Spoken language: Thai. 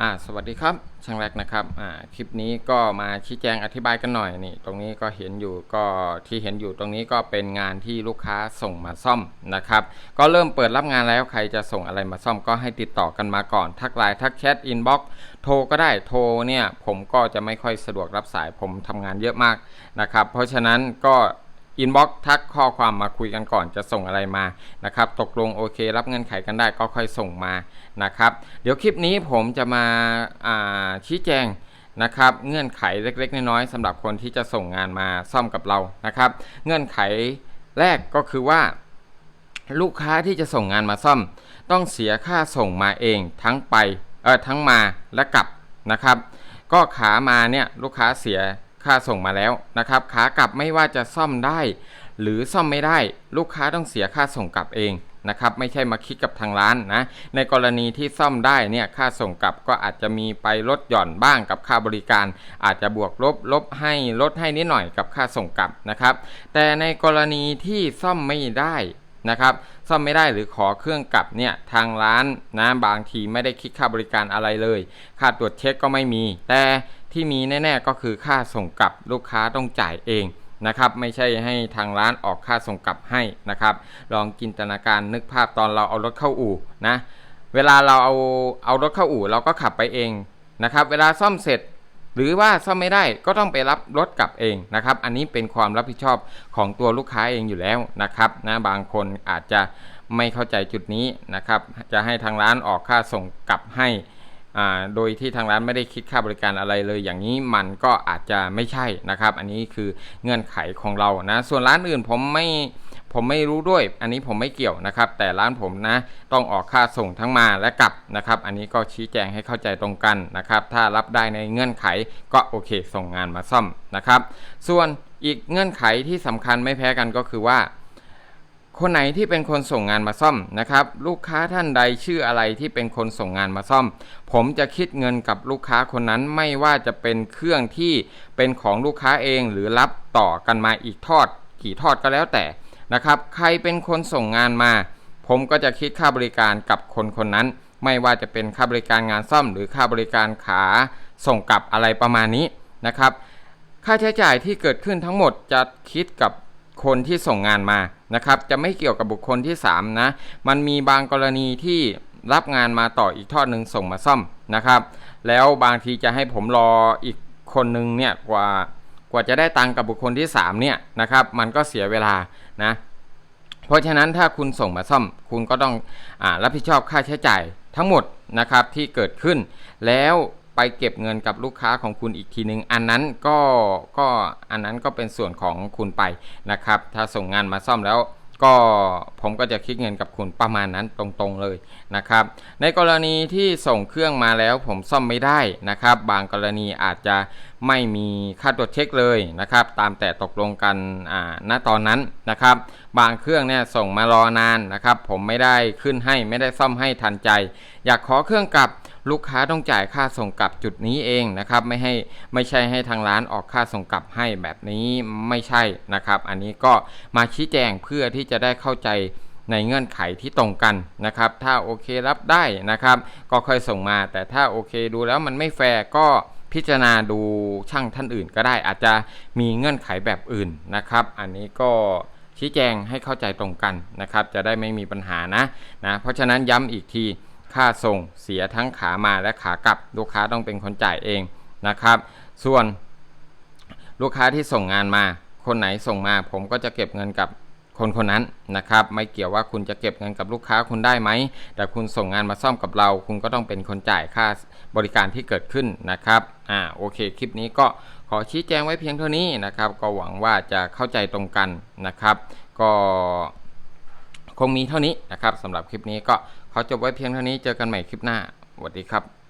อ่าสวัสดีครับช่างแรกนะครับอ่าคลิปนี้ก็มาชี้แจงอธิบายกันหน่อยนี่ตรงนี้ก็เห็นอยู่ก็ที่เห็นอยู่ตรงนี้ก็เป็นงานที่ลูกค้าส่งมาซ่อมนะครับก็เริ่มเปิดรับงานแล้วใครจะส่งอะไรมาซ่อมก็ให้ติดต่อกันมาก่อน ทักไลน์ทักแชทอินบ็อกโทรก็ได้โทรเนี่ยผมก็จะไม่ค่อยสะดวกรับสายผมทำงานเยอะมากนะครับเพราะฉะนั้นก็ อินบ็อกทักข้อความมาคุยกันก่อนจะส่งอะไรมานะครับ ตกลงโอเค รับเงื่อนไขกันได้ก็ค่อยส่งมานะครับ เดี๋ยวคลิปนี้ผมจะมาาชี้แจงนะครับเงื่อนไขเล็ก ๆ น้อยๆสำหรับคนที่จะส่งงานมาซ่อมกับเรานะครับ เงื่อนไขแรกก็คือว่า ลูกค้าที่จะส่งงานมาซ่อม ต้องเสียค่าส่งมาเองทั้งไปเออทั้งมาและกลับนะครับ ก็ขามาเนี่ยลูกค้าเสีย ค่าส่งมาแล้วนะครับ ขากลับไม่ว่าจะซ่อมได้ หรือซ่อมไม่ได้ลูกค้าต้องเสียค่าส่งกลับเองนะครับไม่ใช่มาคิดกับทางร้านนะในกรณีที่ซ่อมได้เนี่ยค่าส่งกลับก็อาจจะมีไปลดหย่อนบ้างกับค่าบริการ อาจจะบวกลบลบให้ลดให้นิดหน่อยกับค่าส่งกลับนะครับแต่ในกรณีที่ซ่อมไม่ได้ นะครับซ่อมไม่ได้หรือขอเครื่องกลับเนี่ยทางร้านนะบางทีไม่ได้คิดค่าบริการอะไรเลย ค่าตรวจเช็คก็ไม่มี แต่ที่มีแน่ๆก็คือค่าส่งกลับลูกค้าต้องจ่ายเองนะครับไม่ใช่ให้ทางร้านออกค่าส่งกลับให้นะครับลองจินตนาการนึกภาพตอนเราเอารถเข้าอู่นะเวลาเราเอาเอารถเข้าอู่เราก็ขับไปเองนะครับเวลาซ่อมเสร็จ หรือว่าซ่อมไม่ได้ก็ต้องไปรับรถกลับเองนะครับ อันนี้เป็นความรับผิดชอบของตัวลูกค้าเองอยู่แล้วนะครับนะบางคนอาจจะไม่เข้าใจจุดนี้นะครับ จะให้ทางร้านออกค่าส่งกลับให้อ่าโดยที่ทางร้านไม่ได้คิดค่าบริการอะไรเลย อย่างนี้มันก็อาจจะไม่ใช่นะครับ อันนี้คือเงื่อนไขของเรานะ ส่วนร้านอื่นผมไม่ ผมไม่รู้ด้วย อันนี้ผมไม่เกี่ยวนะครับ แต่ร้านผมนะต้องออกค่าส่งทั้งมาและกลับนะครับ อันนี้ก็ชี้แจงให้เข้าใจตรงกันนะครับ ถ้ารับได้ในเงื่อนไขก็โอเค ส่งงานมาซ่อมนะครับ ส่วนอีกเงื่อนไขที่สำคัญไม่แพ้กันก็คือว่า คนไหนที่เป็นคนส่งงานมาซ่อมนะครับ ลูกค้าท่านใดชื่ออะไรที่เป็นคนส่งงานมาซ่อม ผมจะคิดเงินกับลูกค้าคนนั้นไม่ว่าจะเป็นเครื่องที่เป็นของลูกค้าเองหรือรับต่อกันมาอีกทอดกี่ทอดก็แล้วแต่ นะครับ ใครเป็นคนส่งงานมา ผมก็จะคิดค่าบริการกับคนคนนั้น ไม่ว่าจะเป็นค่าบริการงานซ่อม หรือค่าบริการขาส่งกลับอะไรประมาณนี้นะครับ ค่าใช้จ่ายที่เกิดขึ้นทั้งหมดจะคิดกับคนที่ส่งงานมานะครับ จะไม่เกี่ยวกับบุคคลที่ 3 นะ มันมีบางกรณีที่รับงานมาต่ออีกทอดหนึ่งส่งมาซ่อมนะครับ แล้วบางทีจะให้ผมรออีกคนหนึ่งเนี่ยกว่า กว่าจะได้ตังค์กับบุคคลที่ 3 เนี่ยนะครับมันก็เสียเวลานะเพราะฉะนั้นถ้าคุณส่งมาซ่อมคุณก็ต้องอรับผิดชอบค่าใช้จ่ายทั้งหมดนะครับที่เกิดขึ้น แล้วไปเก็บเงินกับลูกค้าของคุณอีกทีหนึ่งอันนั้นก็ก็อันนั้นก็เป็นส่วนของคุณไปนะครับ ถ้าส่งงานมาซ่อมแล้ว ก็ผมก็จะคิดเงินกับคุณประมาณนั้นตรงๆเลยนะครับ ในกรณีที่ส่งเครื่องมาแล้วผมซ่อมไม่ได้นะครับ บางกรณีอาจจะไม่มีค่าตรวจเช็คเลยนะครับ ตามแต่ตกลงกันอ่าณตอนนั้นนะครับ บางเครื่องเนี่ยส่งมารอนานนะครับ ผมไม่ได้ขึ้นให้ไม่ได้ซ่อมให้ทันใจ อยากขอเครื่องกลับ ลูกค้าต้องจ่ายค่าส่งกลับจุดนี้เองนะครับไม่ให้ไม่ใช่ให้ทางร้านออกค่าส่งกลับให้แบบนี้ไม่ใช่นะครับ อันนี้ก็มาชี้แจงเพื่อที่จะได้เข้าใจในเงื่อนไขที่ตรงกันนะครับ ถ้าโอเครับได้นะครับ ก็ค่อยส่งมา แต่ถ้าโอเคดูแล้วมันไม่แฟร์ก็พิจารณาดูช่างท่านอื่นก็ได้ อาจจะมีเงื่อนไขแบบอื่นนะครับ อันนี้ก็ชี้แจงให้เข้าใจตรงกันนะครับ จะได้ไม่มีปัญหานะนะ เพราะฉะนั้นย้ำอีกที ค่าส่งเสียทั้งขามาและขากลับ ลูกค้าต้องเป็นคนจ่ายเองนะครับ ส่วนลูกค้าที่ส่งงานมา คนไหนส่งมา ผมก็จะเก็บเงินกับคนคนนั้นนะครับ ไม่เกี่ยวว่าคุณจะเก็บเงินกับลูกค้าคุณได้ไหม แต่คุณส่งงานมาซ่อมกับเรา คุณก็ต้องเป็นคนจ่ายค่าบริการที่เกิดขึ้นนะครับ อ่า โอเค คลิปนี้ก็ขอชี้แจงไว้เพียงเท่านี้นะครับ ก็หวังว่าจะเข้าใจตรงกันนะครับ ก็คงมีเท่านี้นะครับสำหรับคลิปนี้ก็ ขอจบไว้เพียงเท่านี้เจอกันใหม่คลิปหน้าสวัสดีครับ